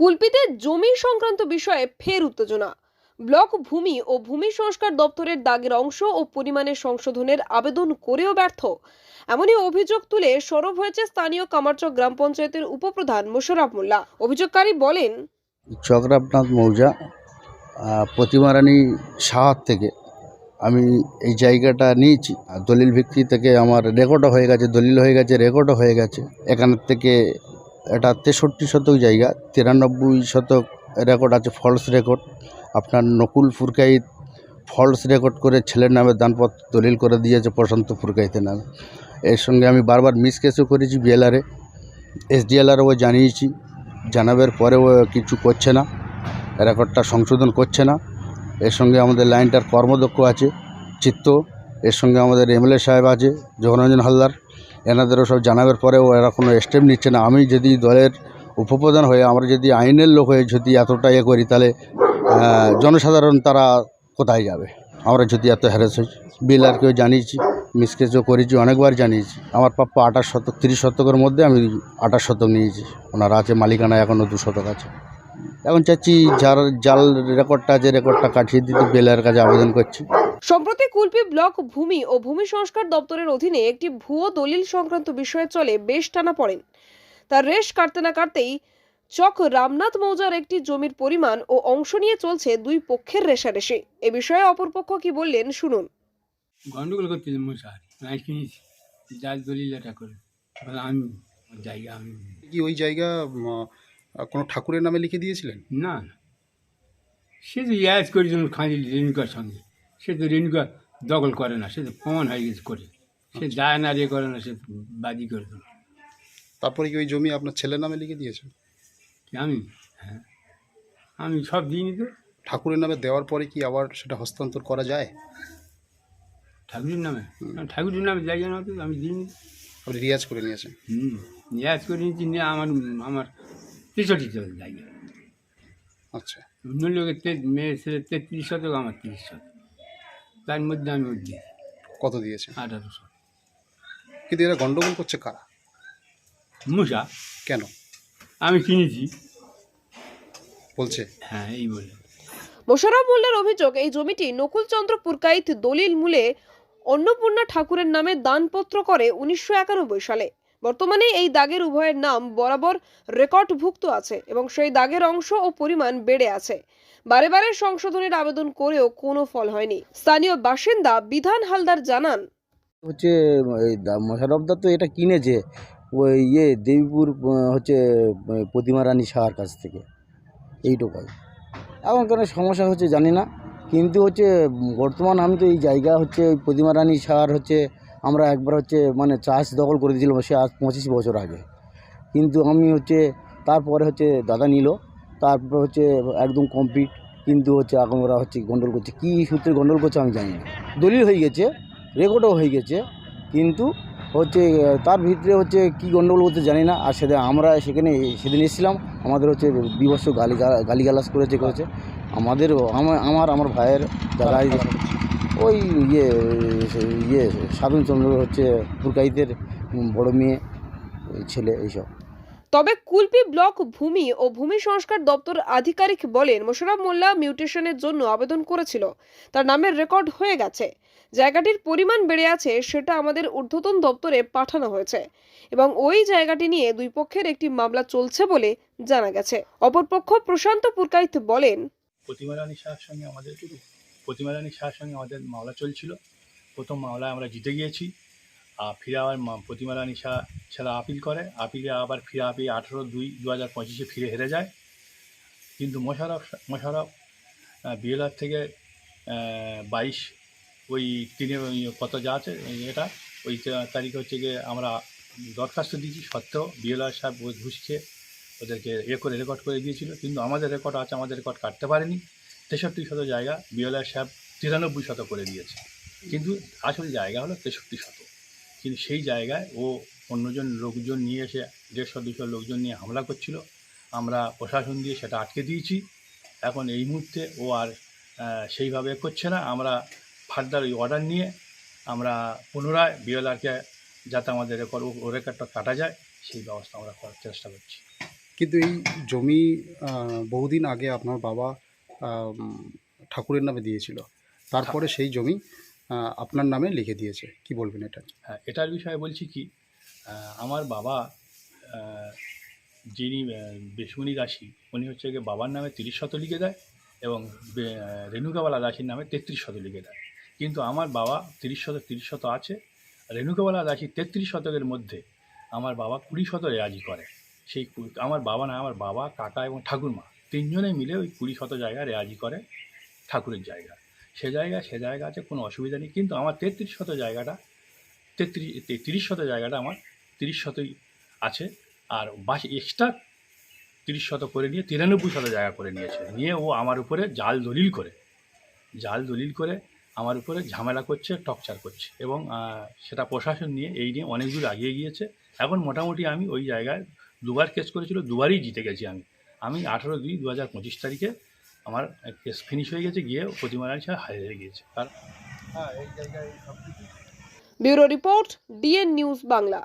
কুলপিতে জমি সংক্রান্ত বিষয়ে ফের উত্তেজনা। ব্লক ভূমি ও ভূমি সংস্কার দপ্তরের দাগের অংশ ও পরিমাণের সংশোধনের আবেদন করেও ব্যর্থ। এমনই অভিযোগ তুলে সরব হয়েছে স্থানীয় কামারচক গ্রাম পঞ্চায়েতের উপপ্রধান মোশাররফ মোল্লা। অভিযোগকারী বলেন, চক্রাবনাথ মৌজা প্রতিমারানী সাহার থেকে আমি এই জায়গাটা নিয়েছি। আর দলিল ভিত্তি থেকে আমার রেকর্ডও হয়ে গেছে, দলিল হয়ে গেছে, রেকর্ডও হয়ে গেছে। এখানের থেকে এটা তেষট্টি শতক জায়গা, তিরানব্বই শতক রেকর্ড আছে ফলস রেকর্ড আপনার নকুল ফুরকাইত ফলস রেকর্ড করে ছেলের নামে দানপত্র দলিল করে দিয়েছে প্রশান্ত ফুরকাইতের নামে। এর সঙ্গে আমি বারবার মিস কেসও করেছি বিএলআরে এসডিএলআরও জানিয়েছি, জানাবার পরেও কিছু করছে না রেকর্ডটা সংশোধন করছে না। এর সঙ্গে আমাদের লাইনটার কর্মদক্ষ আছে, চিত্ত। এর সঙ্গে আমাদের এমএলএ সাহেব আছে জগরঞ্জন হালদার। এনাদেরও সব জানাবার পরেও এরা কোনো স্টেপ নিচ্ছে না। আমি যদি দলের উপপ্রধান হয়ে, আমরা যদি আইনের লোক হয়ে যদি এতটা ইয়ে করি, তাহলে জনসাধারণ তারা কোথায় যাবে? আমরা যদি এত হ্যারেস হই, বিল আর কেউ জানিয়েছি মিসকেসও করেছি, অনেকবার জানিয়েছি। আমার প্রাপ্য আঠাশ শতক, তিরিশ শতকের মধ্যে আমি আঠাশ শতক নিয়েছি। ওনার আছে মালিকানা এখনও দু শতক আছে। এখন চাচ্ছি যার জাল রেকর্ডটা আছে রেকর্ডটা কাটিয়ে দিতে, বেলের কাছে আবেদন করছি। সম্প্রতি কুলপি ব্লক ভূমি ও ভূমি সংস্কার দপ্তরের অধীনে একটি ভুয়ো দলিল সংক্রান্ত বিষয়ে চলে বেশ টানা পড়েন। তার রেশ কাটতে না কাটতেই চক রামনাথ মৌজার একটি জমির পরিমাণ ও অংশ নিয়ে চলছে দুই পক্ষের রেশারেশি। এ বিষয়ে অপরপক্ষ কি বললেন শুনুন। গন্ডগোল আমি কিনেছি। যার দলিল এটা করে। আমি জায়গা আমি কি ওই জায়গা কোনো ঠাকুরের নামে লিখে দিয়েছিলেন? না না। সে তো ইয়াজ করেছিল খাঁজি রেণুকার সঙ্গে। সে তো রেণুকা দখল করে না সে তো প্রমাণ হয়ে গেছে করে। সে যায় না রে করে না সে বাজি করে দেবে তারপরে কি ওই জমি আপনার ছেলের নামে লিখে দিয়েছেন? আমি? হ্যাঁ। আমি সব দিইনি তো। ঠাকুরের নামে দেওয়ার পরে কি আবার সেটা হস্তান্তর করা যায়? ঠাকুরের নামে? ঠাকুরের নামে জায়গা না তো আমি দিইনি। আপনি রিয়াজ করে নিয়েছেন? হুম ইয়াজ করে নিয়েছি নিয়ে আমার আমার তেষট্টি চলে জায়গা। আচ্ছা। অন্য লোকের মেয়ে ছেলে তেত্রিশ শতক আমার তিরিশ শতক। তার মধ্যে আমি ওর দিই কত দিয়েছেন আঠারোশো। কিন্তু এরা গন্ডগোল করছে কারা? মুসা। কেন? আমি কিনেছি। বলছে। হ্যাঁ এই বলে। মোশাররফ মোল্লার অভিযোগ এই জমিটি নকুলচন্দ্র পুরকাইত দলিল মূলে অন্নপূর্ণা ঠাকুরের নামে দানপত্র করে উনিশশো একানব্বই সালে। বর্তমানে এই দাগের উভয়ের নাম বরাবর রেকর্ডভুক্ত আছে এবং সেই দাগের অংশ ও পরিমাণ বেড়ে আছে। বারে বারে সংশোধনের আবেদন করেও কোনো ফল হয়নি। স্থানীয় বাসিন্দা বিধান হালদার জানান, হচ্ছে, এই দা- তো এটা কিনেছে ওই ইয়ে দেবীপুর হচ্ছে প্রতিমা রানী সাহার কাছ থেকে। এইটুকাই। এখন কোনো সমস্যা হচ্ছে জানি না। কিন্তু হচ্ছে, বর্তমান আমি তো এই জায়গা হচ্ছে, ওই প্রতিমা রানী সাহার হচ্ছে আমরা একবার হচ্ছে মানে চাষ দখল করে দিয়েছিলাম সে আজ পঁচিশ বছর আগে। কিন্তু আমি হচ্ছে, তারপরে হচ্ছে দাদা নিল, তারপর হচ্ছে একদম কমপ্লিট কিন্তু হচ্ছে এখন ওরা হচ্ছে গন্ডল করছে। কী সূত্রে গন্ডল করছে আমি জানি না। দলিল হয়ে গেছে রেকর্ডও হয়ে গেছে, কিন্তু হচ্ছে, তার ভিতরে হচ্ছে কী গণ্ডগোল করতে জানি না। আর সেদিন আমরা সেখানে সেদিন এসেছিলাম, আমাদের হচ্ছে বিভৎস গালি গালিগালাজ করেছে করেছে। আমাদের, আমার আমার ভাইয়ের দাদা ওই ইয়ে ইয়ে সাধনচন্দ্র হচ্ছে পুরকাইদের বড় মেয়ে ওই ছেলে এইসব। তবে কুলপি ব্লক ভূমি ও ভূমি সংস্কার দপ্তর আধিকারিক বলেন মোশাররফ মোল্লা মিউটেশনের জন্য আবেদন করেছিল। তার নামের রেকর্ড হয়ে গেছে। জায়গাটির পরিমাণ বেড়ে আছে সেটা আমাদের ঊর্ধ্বতন দপ্তরে পাঠানো হয়েছে। এবং ওই জায়গাটি নিয়ে দুই পক্ষের একটি মামলা চলছে বলে জানা গেছে। অপরপক্ষ প্রশান্ত পুরকাইত বলেন প্রতিমা রানী শাহর সঙ্গে আমাদের প্রতিমা রানী শাহর সঙ্গে আমাদের মামলা চলছিল। প্রথম মামলায় আমরা জিতে গিয়েছি। আর ফিরে আবার প্রতিমা রানী শাহ ছেলে আপিল করে। আপিলে আবার ফিরে আপিল আঠেরো দুই দু হাজার পঁচিশে ফিরে হেরে যায়। কিন্তু মোশারফ মোশারফ বিএলআর থেকে বাইশ ওই তিনে কত যা আছে এটা, ওই তারিখে হচ্ছে গিয়ে আমরা দরখাস্ত দিয়েছি সত্ত্বেও বিএলআর সাহেব ঘুষ ওদেরকে এ করে রেকর্ড করে দিয়েছিল। কিন্তু আমাদের রেকর্ড আছে, আমাদের রেকর্ড কাটতে পারেনি। তেষট্টি শত জায়গা বিএলআর সাহেব তিরানব্বই শত করে দিয়েছে। কিন্তু আসল জায়গা হলো তেষট্টি শত। কিন্তু সেই জায়গায় ও অন্যজন লোকজন নিয়ে এসে দেড়শো দুশো লোকজন নিয়ে হামলা করছিল। আমরা প্রশাসন দিয়ে সেটা আটকে দিয়েছি। এখন এই মুহূর্তে ও আর সেইভাবে করছে না। আমরা ফার্দার ওই অর্ডার নিয়ে আমরা পুনরায় বিএলআরকে যাতে আমাদের রেকর্ড ও রেকর্ডটা কাটা যায়, সেই ব্যবস্থা আমরা করার চেষ্টা করছি। কিন্তু এই জমি বহুদিন আগে আপনার বাবা ঠাকুরের নামে দিয়েছিল। তারপরে সেই জমি আপনার নামে লিখে দিয়েছে। কি বলবেন এটা? হ্যাঁ এটার বিষয়ে বলছি কি আমার বাবা যিনি বেশমণি দাসী, উনি হচ্ছে গিয়ে বাবার নামে তিরিশ শত লিখে দেয় এবং রেণুকাওয়ালা দাসীর নামে তেত্রিশ শত লিখে দেয়। কিন্তু আমার বাবা তিরিশ শত তিরিশ শত আছে। রেণুকাবালা দাসী তেত্রিশ শতকের মধ্যে আমার বাবা কুড়ি শত রেয়াজি করে। সেই আমার বাবা না, আমার বাবা, কাকা এবং ঠাকুরমা। তিনজনে মিলে ওই কুড়ি শত জায়গা রেয়াজি করে ঠাকুরের জায়গা। সে জায়গা সে জায়গা আছে কোনো অসুবিধা নেই। কিন্তু আমার তেত্রিশ শত জায়গাটা, তেত্রিশ তিরিশ শত জায়গাটা আমার তিরিশ শতই আছে। আর বাকি এক্সট্রা তিরিশ শত করে নিয়ে, তিরানব্বই শত জায়গা করে নিয়েছে। নিয়ে ও আমার উপরে জাল দলিল করে। জাল দলিল করে আমার উপরে ঝামেলা করছে টকচার করছে। এবং সেটা প্রশাসন নিয়ে, এই নিয়ে অনেক দূর আগিয়ে গিয়েছে। এখন মোটামুটি আমি ওই জায়গায় দুবার কেস করেছিল, দুবারই জিতে গেছি আমি। আমি আঠেরো দুই দু হাজার পঁচিশ তারিখে আমার কেস ফিনিশ হয়ে গেছে গিয়ে প্রতিমা রায় সাহেব হারিয়ে গিয়েছে। আর bureau report DN news Bangla.